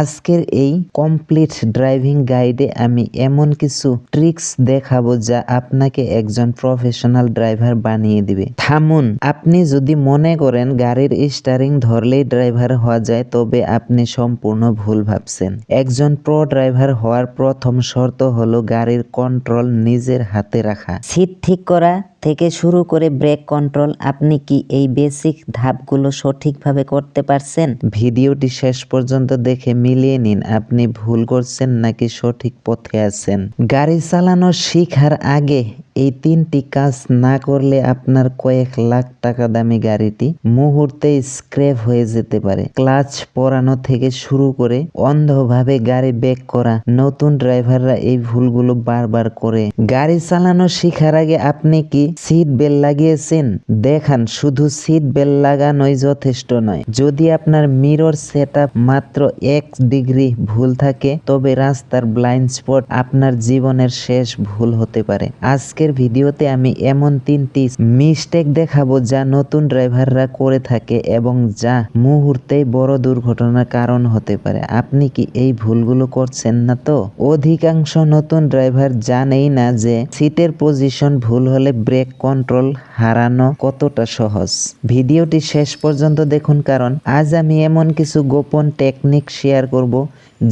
আজকের এই complete driving গাইডে আমি এমন কিছু ট্রিক্স দেখাবো যা আপনাকে একজন প্রফেশনাল ড্রাইভার বানিয়ে দিবে। থামুন, আপনি যদি মনে করেন গাড়ির স্টারিং ধরলেই ড্রাইভার হওয়া যায়, তবে আপনি সম্পূর্ণ ভুল ভাবছেন। একজন প্রো ড্রাইভার হওয়ার প্রথম শর্ত হলো গাড়ির কন্ট্রোল নিজের হাতে রাখা। সিট ঠিক করা থেকে শুরু করে ব্রেক কন্ট্রোল, আপনি কি এই বেসিক ধাপগুলো সঠিকভাবে করতে পারছেন? ভিডিওটি শেষ পর্যন্ত দেখে মিলিয়ে নিন, আপনি ভুল করছেন নাকি সঠিক পথে আছেন। গাড়ি চালানো শিখার আগে এই তিনটি কাজ না করলে আপনার কয়েক লাখ টাকা দামি গাড়িটি মুহূর্তে স্ক্র্যাপ হয়ে যেতে পারে। ক্লাচ পরানো থেকে শুরু করে অন্ধভাবে গাড়ি ব্যাক করা, নতুন ড্রাইভাররা এই ভুলগুলো বারবার করে। গাড়ি চালানো শিখার আগে আপনি কি সিট বেল্ট লাগিয়েছেন। দেখান, শুধু সিট বেল্ট লাগানোই যথেষ্ট নয়। যদি আপনার মিরর সেট মাত্র এক ডিগ্রি ভুল থাকে, তবে রাস্তার ব্লাইন্ড স্পট আপনার জীবনের শেষ ভুল হতে পারে। আজকের ভিডিওতে আমি এমন তিনটি মিস্টেক দেখাবো যা নতুন ড্রাইভাররা করে থাকে এবং যা মুহূর্তেই বড় দুর্ঘটনার কারণ হতে পারে। আপনি কি এই ভুলগুলো করছেন না তো? অধিকাংশ নতুন ড্রাইভার জানেই না যে সিটের পজিশন ভুল হলে ব্রেক কন্ট্রোল হারানো কতটা সহজ? ভিডিওটি শেষ পর্যন্ত দেখুন কারণ আজ আমি এমন কিছু গোপন টেকনিক শেয়ার করব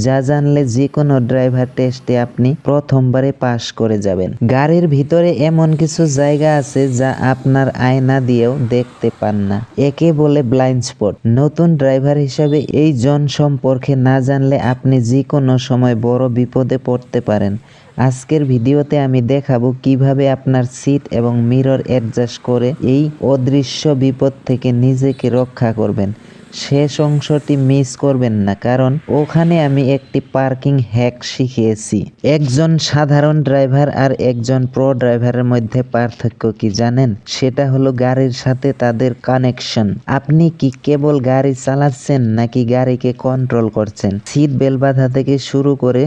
যা জানলে যে কোনো ড্রাইভার টেস্টে আপনি প্রথমবারে পাশ করে যাবেন। গাড়ির ভিতরে এমন কিছু জায়গা আছে যা আপনার আয়না দিয়েও দেখতে পান না। একে বলে ব্লাইন্ড স্পট নতুন ড্রাইভার হিসাবে এই জন সম্পর্কে না জানলে আপনি যে কোনো সময় বড় বিপদে পড়তে পারেন। আজকের ভিডিওতে আমি দেখাবো কীভাবে আপনার সিট এবং মিরর অ্যাডজাস্ট করে এই অদৃশ্য বিপদ থেকে নিজেকে রক্ষা করবেন। শেষ অংশটি মিস করবেন না, কারণ ওখানে আমি একটি পার্কিং হ্যাক শিখিয়েছি। একজন সাধারণ ড্রাইভার আর একজন প্রো ড্রাইভারের মধ্যে পার্থক্য কি জানেন? সেটা হলো গাড়ির সাথে তাদের কানেকশন আপনি কি কেবল গাড়ি চালাচ্ছেন নাকি গাড়িকে কন্ট্রোল করছেন? সিট বেল বাঁধা থেকে শুরু করে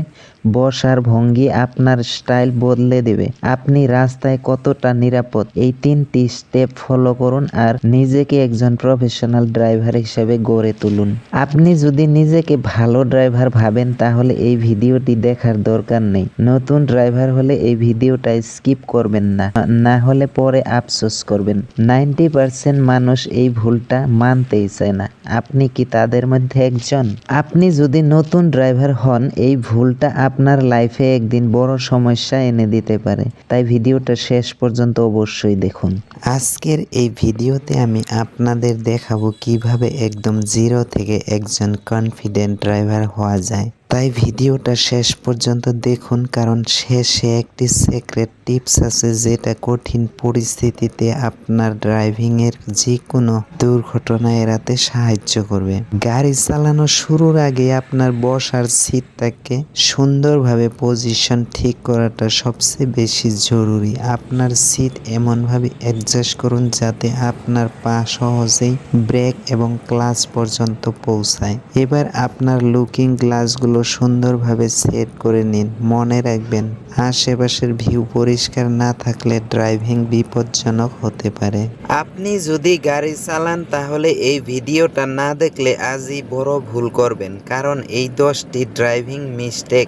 বসার ভঙ্গি আপনার স্টাইল বদলে দেবে। আপনি রাস্তায় কতটা নিরাপদ, এই তিনটি স্টেপ ফলো করুন আর নিজেকে একজন প্রফেশনাল ড্রাইভার হিসেবে গড়ে তুলুন। আপনি যদি নিজেকে ভালো ড্রাইভার ভাবেন, তাহলে এই ভিডিওটি দেখার দরকার নেই। নতুন ড্রাইভার হলে এই ভিডিওটা স্কিপ করবেন না। না হলে পরে আফসোস করবেন। নাইনটি পার্সেন্ট মানুষ এই ভুলটা মানতেই চায় না। আপনি কি তাদের মধ্যে একজন? আপনি যদি নতুন ড্রাইভার হন, এই ভুলটা আপনার লাইফে একদিন বড় সমস্যা এনে দিতে পারে। তাই ভিডিওটা শেষ পর্যন্ত অবশ্যই দেখুন। আজকের এই ভিডিওতে আমি আপনাদের দেখাবো কীভাবে একদম জিরো থেকে একজন কনফিডেন্ট ড্রাইভার হওয়া যায়। তাই ভিডিওটা শেষ পর্যন্ত দেখুন, কারণ শেষে একটি সিক্রেট টিপস আছে যেটা কঠিন পরিস্থিতিতে আপনার ড্রাইভিংয়ের যে কোনো দুর্ঘটনা এড়াতে সাহায্য করবে। গাড়ি চালানো শুরুর আগে আপনার বসার সিটটাকে সুন্দরভাবে পজিশন ঠিক করাটা সবচেয়ে বেশি জরুরি। আপনার সিট এমনভাবে অ্যাডজাস্ট করুন যাতে আপনার পা সহজেই ব্রেক এবং ক্লাচ পর্যন্ত পৌঁছায়। এবার আপনার লুকিং গ্লাসগুলো সুন্দরভাবে সেট করে নিন। মনে রাখবেন, আশেপাশের ভিউ পরিষ্কার না থাকলে ড্রাইভিং বিপজ্জনক হতে পারে। আপনি যদি গাড়ি চালান, তাহলে এই ভিডিওটা না দেখলে আজই বড় ভুল করবেন। কারণ এই দশটি ড্রাইভিং মিস্টেক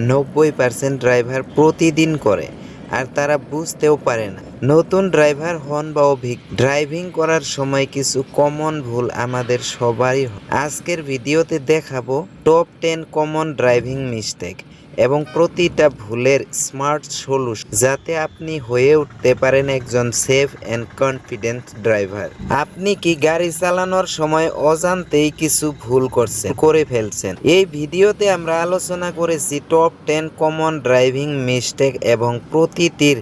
নব্বই পার্সেন্ট ড্রাইভার প্রতিদিন করে। আর তারা বুঝতেও পারে না। নতুন ড্রাইভার হন বা অভিজ্ঞ, ড্রাইভিং করার সময় কিছু কমন ভুল আমাদের সবারই আজকের ভিডিওতে দেখাবো top ten common driving mistake এবং প্রতিটা ভুলের স্মার্ট সলিউশন যাতে আপনি হয়ে উঠতে পারেন একজন সেফ অ্যান্ড কনফিডেন্ট ড্রাইভার। আপনি কি গাড়ি চালানোর সময় অজান্তেই কিছু ভুল করছেন, করে ফেলছেন? এই ভিডিওতে আমরা আলোচনা করেছি top ten common driving mistake এবং প্রতিটির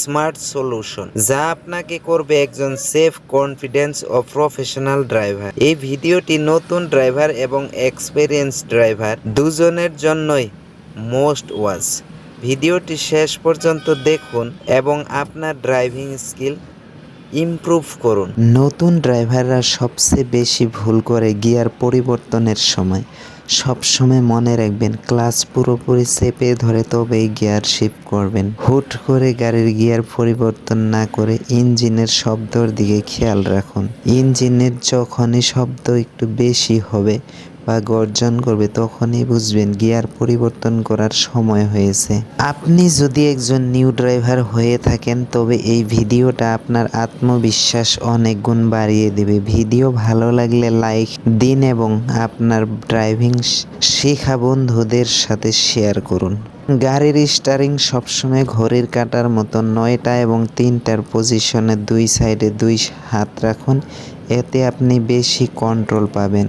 স্মার্ট সলিউশন, যা আপনাকে করবে একজন সেফ কনফিডেন্স ও প্রফেশনাল ড্রাইভার। এই ভিডিওটি নতুন ড্রাইভার এবং এক্সপেরিয়েন্স ড্রাইভার দুজনের জন্যই মোস্ট ওয়াচ। ভিডিওটি শেষ পর্যন্ত দেখুন এবং আপনার ড্রাইভিং স্কিল ইমপ্রুভ করুন। নতুন ড্রাইভাররা সবচেয়ে বেশি ভুল করে গিয়ার পরিবর্তনের সময়। সবসময় মনে রাখবেন ক্লাস পুরোপুরি চেপে ধরে তবেই গিয়ার শিফট করবেন। হুট করে গাড়ির গিয়ার পরিবর্তন না করে ইঞ্জিনের শব্দর দিকে খেয়াল রাখুন। ইঞ্জিনের যখনই শব্দ একটু বেশি হবে বা গর্জন করবে তখনই বুঝবেন গিয়ার পরিবর্তন করার সময় হয়েছে। আপনি যদি একজন নিউ ড্রাইভার হয়ে থাকেন, তবে এই ভিডিওটা আপনার আত্মবিশ্বাস অনেক গুণ বাড়িয়ে দেবে। ভিডিও ভালো লাগলে লাইক দিন এবং আপনার ড্রাইভিং শেখা বন্ধুদের সাথে শেয়ার করুন। গাড়ির স্টারিং সবসময় ঘড়ির কাঁটার মতো নয়টা এবং তিনটার পজিশনে দুই সাইডে দুই হাত রাখুন, এতে আপনি বেশি কন্ট্রোল পাবেন।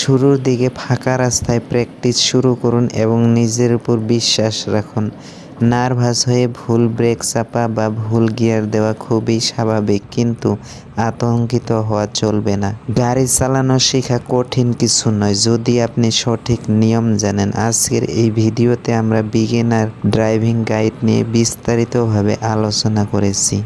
শুরুর দিকে ফাঁকা রাস্তায় প্র্যাকটিস শুরু করুন এবং নিজের উপর বিশ্বাস রাখুন। নার্ভাস হয়ে ভুল ব্রেক চাপা বা ভুল গিয়ার দেওয়া খুবই স্বাভাবিক, কিন্তু আতঙ্কিত হওয়া চলবে না। গাড়ি চালানো শেখা কঠিন কিছু নয়, যদি আপনি সঠিক নিয়ম জানেন। আজকের এই ভিডিওতে আমরা বিগিনার ড্রাইভিং গাইড নিয়ে বিস্তারিতভাবে আলোচনা করেছি।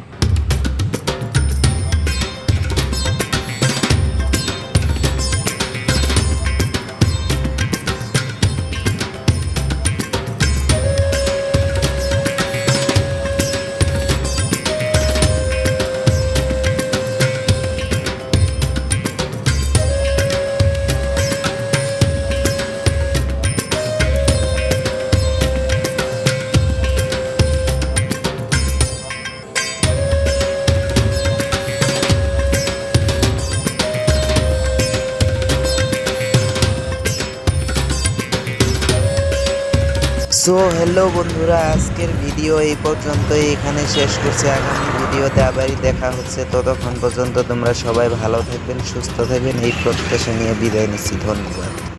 সো হ্যালো বন্ধুরা, আজকের ভিডিও এই পর্যন্তই। এখানে শেষ করছি। আগামী ভিডিওতে আবারই দেখা হচ্ছে। ততক্ষণ পর্যন্ত তোমরা সবাই ভালো থাকবেন, সুস্থ থাকবেন। এই প্রত্যাশা নিয়ে বিদায় নিচ্ছি। ধন্যবাদ।